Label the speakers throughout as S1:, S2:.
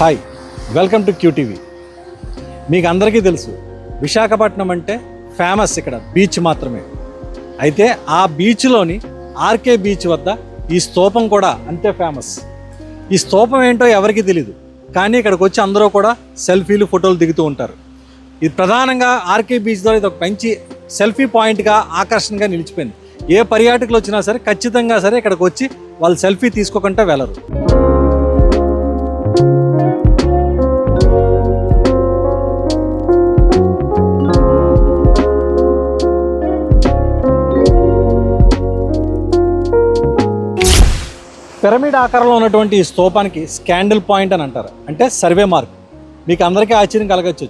S1: Hi welcome to QTV. మీకు అందరికీ తెలుసు విశాఖపట్నం అంటే ఫేమస్ ఇక్కడ బీచ్ మాత్రమే. అయితే ఆ బీచ్లోని ఆర్కే బీచ్ వద్ద ఈ స్తూపం కూడా అంతే ఫేమస్ ఈ స్తూపం ఏంటో ఎవరికీ తెలియదు కానీ ఇక్కడికి వచ్చి అందరూ కూడా సెల్ఫీలు ఫోటోలు దిగుతూ ఉంటారు. ఇది ప్రధానంగా ఆర్కే బీచ్లో ఇది ఒక మంచి సెల్ఫీ పాయింట్గా ఆకర్షణగా నిలిచిపోయింది. ఏ పర్యాటకులు వచ్చినా సరే ఖచ్చితంగా సరే ఇక్కడికి వచ్చి వాళ్ళు సెల్ఫీ తీసుకోకుండా వెళ్ళరు. పిరమిడ్ ఆకారంలో ఉన్నటువంటి ఈ స్తూపానికి స్కాండిల్ పాయింట్ అని అంటారు. అంటే సర్వే మార్క్. మీకు అందరికీ ఆశ్చర్యం కలగచ్చు.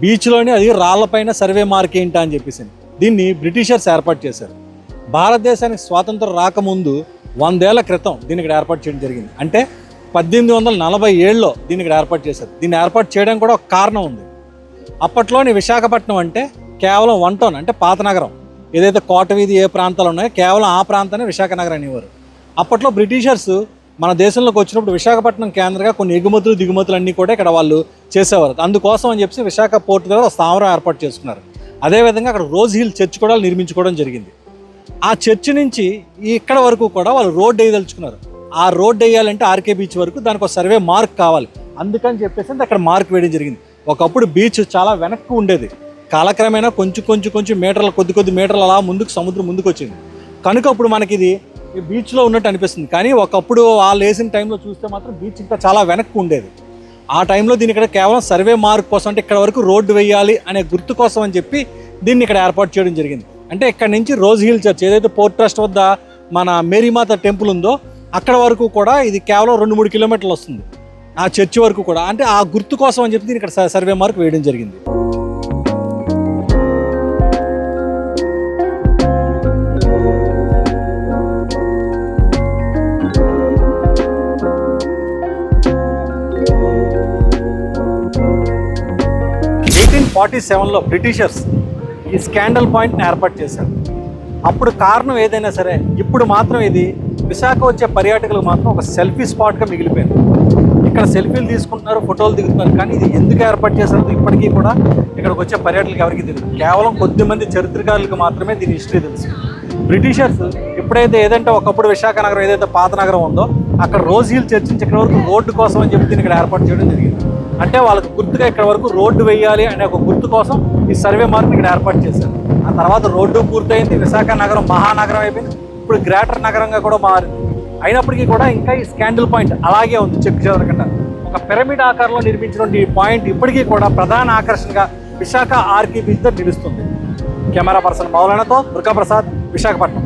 S1: బీచ్లోనే అది రాళ్ళపైన సర్వే మార్క్ ఏంటా అని చెప్పేసి దీన్ని బ్రిటిషర్స్ ఏర్పాటు చేశారు. భారతదేశానికి స్వాతంత్రం రాకముందు వందేళ్ళ క్రితం దీన్ని ఇక్కడ ఏర్పాటు చేయడం జరిగింది. అంటే పద్దెనిమిది వందల నలభై ఏళ్ళలో దీన్ని ఇక్కడ ఏర్పాటు చేశారు. దీన్ని ఏర్పాటు చేయడం కూడా ఒక కారణం ఉంది. అప్పట్లోని విశాఖపట్నం అంటే కేవలం వన్ టౌన్ అంటే పాత నగరం. ఏదైతే కోట వీధి ఏ ప్రాంతాలు ఉన్నాయో కేవలం ఆ ప్రాంతాన్ని విశాఖ నగరం అనేవారు. అప్పట్లో బ్రిటిషర్స్ మన దేశంలోకి వచ్చినప్పుడు విశాఖపట్నం కేంద్రంగా కొన్ని ఎగుమతులు దిగుమతులు అన్నీ కూడా ఇక్కడ వాళ్ళు చేసేవారు. అందుకోసం అని చెప్పి విశాఖ పోర్టు దగ్గర స్థావరం ఏర్పాటు చేసుకున్నారు. అదేవిధంగా అక్కడ రోజ్ హిల్ చర్చ్ కూడా నిర్మించుకోవడం జరిగింది. ఆ చర్చ్ నుంచి ఇక్కడ వరకు కూడా వాళ్ళు రోడ్ వేయదలుచుకున్నారు. ఆ రోడ్ వేయాలంటే ఆర్కే బీచ్ వరకు దానికి ఒక సర్వే మార్క్ కావాలి. అందుకని చెప్పేసి అక్కడ మార్క్ వేయడం జరిగింది. ఒకప్పుడు బీచ్ చాలా వెనక్కి ఉండేది. కాలక్రమేణా కొంచెం కొంచెం కొంచెం మీటర్లు కొద్ది కొద్ది మీటర్లు అలా ముందుకు సముద్రం ముందుకు వచ్చింది. కనుక అప్పుడు మనకి ఇది బీచ్లో ఉన్నట్టు అనిపిస్తుంది. కానీ ఒకప్పుడు వాళ్ళు వేసిన టైంలో చూస్తే మాత్రం బీచ్ ఇంకా చాలా వెనక్కి ఉండేది. ఆ టైంలో దీని ఇక్కడ కేవలం సర్వే మార్క్ కోసం అంటే ఇక్కడ వరకు రోడ్డు వేయాలి అనే గుర్తు కోసం అని చెప్పి దీన్ని ఇక్కడ ఏర్పాటు చేయడం జరిగింది. అంటే ఇక్కడ నుంచి రోజ్ హిల్ చర్చ్ ఏదైతే పోర్ట్ ట్రస్ట్ వద్ద మన మేరీమాత టెంపుల్ ఉందో అక్కడ వరకు కూడా ఇది కేవలం రెండు మూడు కిలోమీటర్లు వస్తుంది. ఆ చర్చ్ వరకు కూడా. అంటే ఆ గుర్తు కోసం అని చెప్పి దీన్ని ఇక్కడ సర్వే మార్క్ వేయడం జరిగింది. ఎయిటీన్ ఫార్టీ సెవెన్లో బ్రిటిషర్స్ ఈ స్కాండల్ పాయింట్ని ఏర్పాటు చేశారు. అప్పుడు కారణం ఏదైనా సరే ఇప్పుడు మాత్రం ఇది విశాఖ వచ్చే పర్యాటకులకు మాత్రం ఒక సెల్ఫీ స్పాట్గా మిగిలిపోయింది. ఇక్కడ సెల్ఫీలు తీసుకుంటున్నారు ఫోటోలు దిగుతున్నారు కానీ ఇది ఎందుకు ఏర్పాటు చేశారో ఇప్పటికీ కూడా ఇక్కడికి వచ్చే పర్యాటకులకు ఎవరికి తెలియదు. కేవలం కొద్ది మంది చరిత్రకారులకు మాత్రమే దీని హిస్టరీ తెలుసు. బ్రిటిషర్స్ ఎప్పుడైతే ఏదంటే ఒకప్పుడు విశాఖ నగరం ఏదైతే పాత నగరం ఉందో అక్కడ రోజ్ హిల్ చర్చ్ నుంచి ఇక్కడ వరకు రోడ్డు కోసం అని చెప్పి దీన్ని ఇక్కడ ఏర్పాటు చేయడం జరిగింది. అంటే వాళ్ళకు గుర్తుగా ఇక్కడ వరకు రోడ్డు వేయాలి అనే ఒక గుర్తు కోసం ఈ సర్వే మార్క్ ఇక్కడ ఏర్పాటు చేశారు. ఆ తర్వాత రోడ్డు పూర్తయింది విశాఖ నగరం మహానగరం అయిపోయింది. ఇప్పుడు గ్రేటర్ నగరంగా కూడా మారింది. అయినప్పటికీ కూడా ఇంకా ఈ స్కాండిల్ పాయింట్ అలాగే ఉంది చెక్ చెదరకుండా ఒక పిరమిడ్ ఆకారంలో నిర్మించినటువంటి ఈ పాయింట్ ఇప్పటికీ కూడా ప్రధాన ఆకర్షణగా విశాఖ ఆర్కే బీచ్ నిలుస్తుంది. కెమెరా పర్సన్ మౌలానాతో దుర్గాప్రసాద్ విశాఖపట్నం.